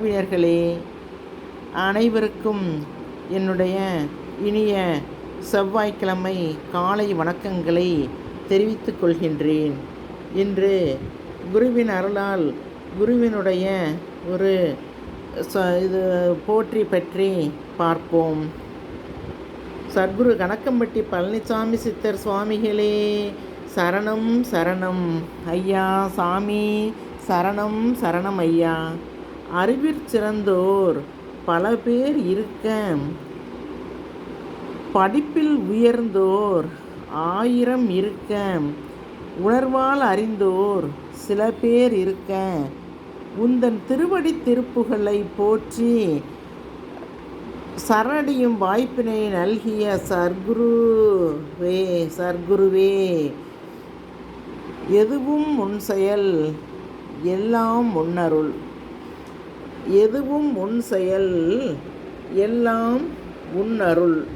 உறவினர்களே அனைவருக்கும் என்னுடைய இனிய செவ்வாய்க்கிழமை காலை வணக்கங்களை தெரிவித்துக் கொள்கின்றேன். இன்று குருவின் அருளால் குருவினுடைய ஒரு ச இது போற்றி பற்றி பார்ப்போம். சத்குரு கணக்கம்பட்டி பழனிசாமி சித்தர் சுவாமிகளே சரணம் சரணம் ஐயா சாமி சரணம் சரணம் ஐயா. அறிவிற் சிறந்தோர் பல பேர் இருக்க படிப்பில் உயர்ந்தோர் ஆயிரம் இருக்க உணர்வால் அறிந்தோர் சில பேர் இருக்க உந்தன் திருவடி திருப்புகளை போற்றி சரணடியும் வாய்ப்பினை நல்கிய சர்க்குருவே சர்க்குருவே. எதுவும் உன் செயல் எல்லாம் முன்னருள் எதுவும் உன் செயல் எல்லாம் உன் அருள்.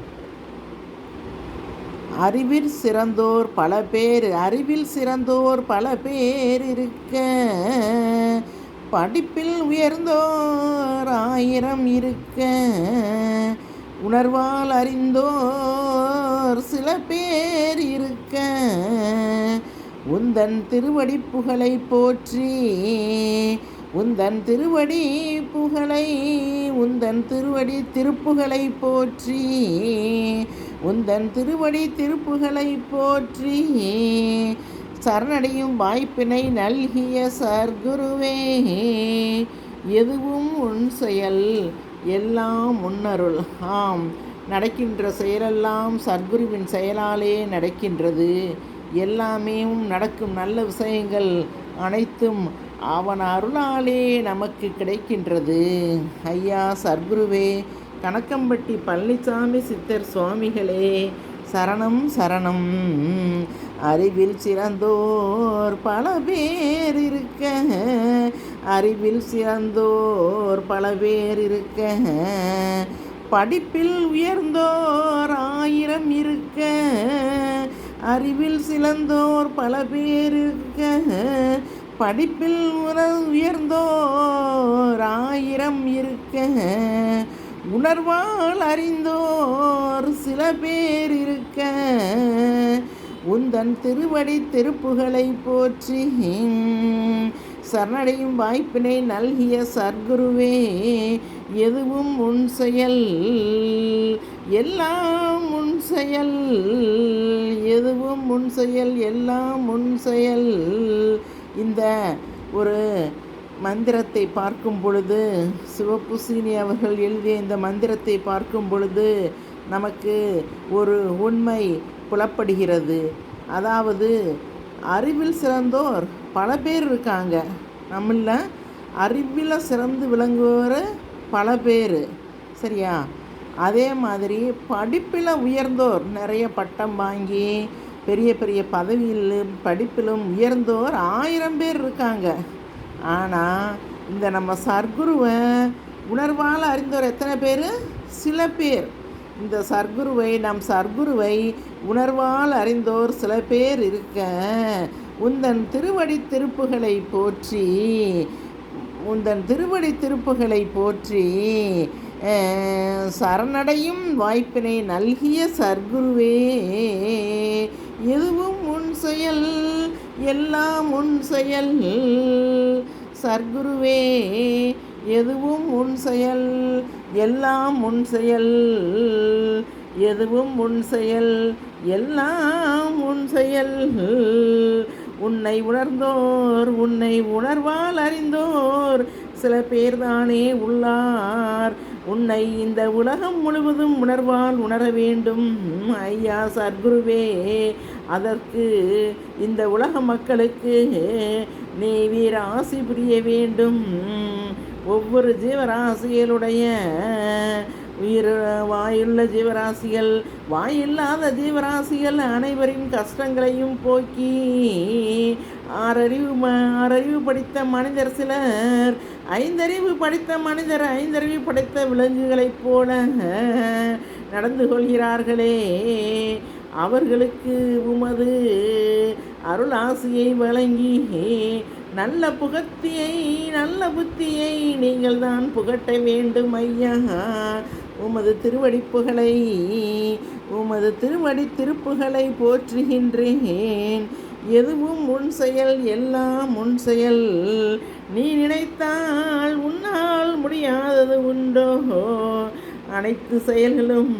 அறிவில் சிறந்தோர் பல பேர் அறிவில் சிறந்தோர் பல பேர் இருக்க படிப்பில் உயர்ந்தோர் ஆயிரம் இருக்க. உணர்வால் அறிந்தோர் சில பேர் இருக்க. உந்தன் திருவடி புகழை போற்றி உந்தன் திருவடி புகழை உந்தன் திருவடி திருப்புகளை போற்றி உந்தன் திருவடி திருப்புகளை போற்றி சரணடையும் வாய்ப்பினை நல்கிய சர்க்குருவே எதுவும் உன் செயல் எல்லாம் முன்னருள் ஆம் நடக்கின்ற செயலெல்லாம் சர்க்குருவின் செயலாலே நடக்கின்றது. எல்லாமே நடக்கும் நல்ல விஷயங்கள் அனைத்தும் அவன் அருளாலே நமக்கு கிடைக்கின்றது. ஐயா சர்க்குருவே கணக்கம்பட்டி பழனிசாமி சித்தர் சுவாமிகளே சரணம் சரணம். அறிவில் சிறந்தோர் பல பேர் இருக்க அறிவில் சிறந்தோர் பல பேர் இருக்க படிப்பில் உயர்ந்தோர் ஆயிரம் இருக்க அறிவில் சிறந்தோர் பல பேர் இருக்க படிப்பில் உயர்ந்தோர் ஆயிரம் இருக்க உணர்வால் அறிந்தோர் சில பேர் இருக்க. உந்தன் திருவடி திருப்புகளை போற்றி சரணடையும் வாய்ப்பினை நல்கிய சர்க்குருவே எதுவும் உன் செயல் எல்லாம் உன் செயல் எதுவும் முன் செயல் எல்லாம் முன் செயல். இந்த ஒரு மந்திரத்தை பார்க்கும் பொழுது சிவப்புசீனி அவர்கள் எழுதிய இந்த மந்திரத்தை பார்க்கும் பொழுது நமக்கு ஒரு உண்மை புலப்படுகிறது. அதாவது அறிவில் சிறந்தோர் பல பேர் இருக்காங்க. நம்மள அறிவில் சிறந்து விளங்குவோர் பல பேர். சரியா? அதே மாதிரி படிப்பில் உயர்ந்தோர் நிறைய பட்டம் வாங்கி பெரிய பெரிய பதவியிலும் படிப்பிலும் உயர்ந்தோர் ஆயிரம் பேர் இருக்காங்க. ஆனால் இந்த நம்ம சர்க்குருவை உணர்வால் அறிந்தோர் எத்தனை பேர்? சில பேர். இந்த சர்க்குருவை நம் சர்க்குருவை உணர்வால் அறிந்தோர் சில பேர் இருக்க உந்தன் திருவடி திருப்புகளை போற்றி உந்தன் திருவடி திருப்புகளை போற்றி சரணடையும் வாய்ப்பினை நல்கிய சர்க்குருவே. எதுவும் முன் செயல் எல்லாம் முன் செயல். சர்க்குருவே எதுவும் முன் செயல் எல்லாம் முன் செயல். எதுவும் முன் செயல் எல்லாம் முன் செயல். உன்னை உணர்ந்தோர் உன்னை உணர்வால் அறிந்தோர் சில பேர்தானே உள்ளார். உன்னை இந்த உலகம் முழுவதும் உணர்வால் உணர வேண்டும். ஐயா சர்க்குருவே அதற்கு இந்த உலக மக்களுக்கு நீ வீர ஆசி புரிய வேண்டும். ஒவ்வொரு ஜீவராசியலுடைய உயிர் வாயுள்ள ஜீவராசிகள் வாயில்லாத ஜீவராசிகள் அனைவரின் கஷ்டங்களையும் போக்கி ஆறறிவு ஆறறிவு படித்த மனிதர் சிலர் ஐந்தறிவு படித்த மனிதர் ஐந்தறிவு படித்த விலங்குகளைப் போல நடந்து கொள்கிறார்களே. அவர்களுக்கு உமது அருள் ஆசையை வழங்கி நல்ல புகத்தியை நல்ல புத்தியை நீங்கள் தான் புகட்ட வேண்டும் ஐயா. உமது திருவடிப்புகளை உமது திருவடி திருப்புகளை போற்றுகின்றேன். எதுவும் உன் செயல் எல்லாம் உன் செயல். நீ நினைத்தால் உன்னால் முடியாதது உண்டோ? அனைத்து செயல்களும்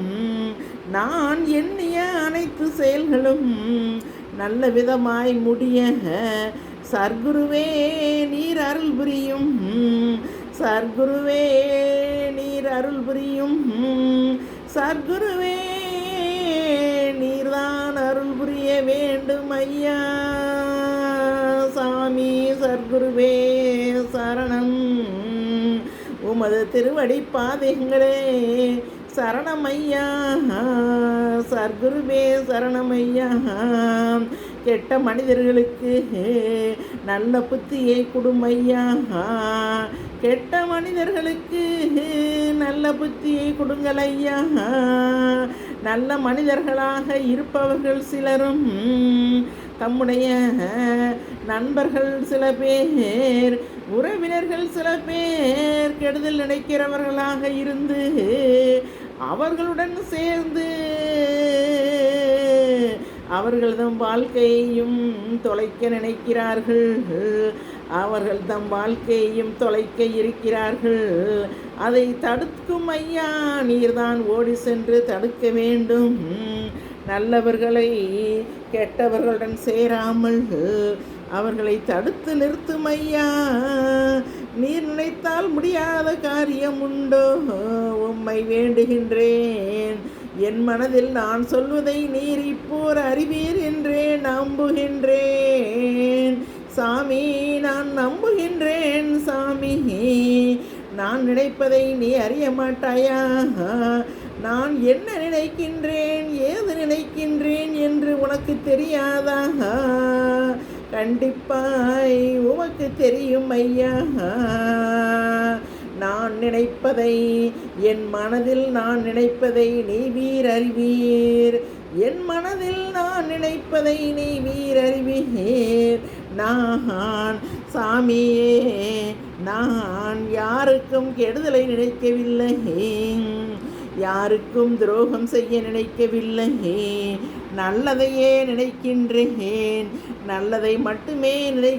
நான் எண்ணிய அனைத்து செயல்களும் நல்ல விதமாய் முடிய சர்க்குருவே நீர் அருள் புரியும். சர்க்குருவே நீ அருள் புரியும். சர்க்குருவே நீர்தான் அருள் புரிய வேண்டும் ஐயா. சாமி சர்க்குருவே சரணம். உமது திருவடி பாதைங்களே சரணமையா சர்க்குருவே சரணமையா கெட்ட மனிதர்களுக்கு நல்ல புத்தியை கொடுமையா? கெட்ட மனிதர்களுக்கு நல்ல புத்தியை கொடுங்கள் ஐயா நல்ல மனிதர்களாக இருப்பவர்கள் சிலரும் தம்முடைய நண்பர்கள் சில பேர் உறவினர்கள் சில பேர் கெடுதல் நினைக்கிறவர்களாக இருந்து அவர்களுடன் சேர்ந்து அவர்கள் தம் வாழ்க்கையையும் தொலைக்க நினைக்கிறார்கள். அவர்கள் தம் வாழ்க்கையையும் தொலைக்க இருக்கிறார்கள். அதை தடுக்கும் ஐயா நீர்தான் ஓடி சென்று தடுக்க வேண்டும். நல்லவர்களை கெட்டவர்களுடன் சேராமல் அவர்களை தடுத்து நிறுத்தும் ஐயா. நீர் நினைத்தால் முடியாத காரியம் உண்டோ? உம்மை வேண்டுகின்றேன். என் மனதில் நான் சொல்வதை நீர் இப்போர் அறிவீர் என்றே நம்புகின்றேன். சாமி நான் நம்புகின்றேன் சாமி. நான் நினைப்பதை நீ அறிய மாட்டாயா? நான் என்ன நினைக்கின்றேன் ஏது நினைக்கின்றேன் என்று உனக்கு தெரியாதா? கண்டிப்பாய் உமக்கு தெரியும் ஐயா. நான் நினைப்பதை என் மனதில் நான் நினைப்பதை நீ வீர் அறிவீர். என் மனதில் நான் நினைப்பதை நீ வீர் அறிவீர். நான் சாமியே நான் யாருக்கும் கெடுதலை நினைக்கவில்லை. யாருக்கும் துரோகம் செய்ய நினைக்கவில்லை. நல்லதையே நினைக்கின்றேன். நல்லதை மட்டுமே நினை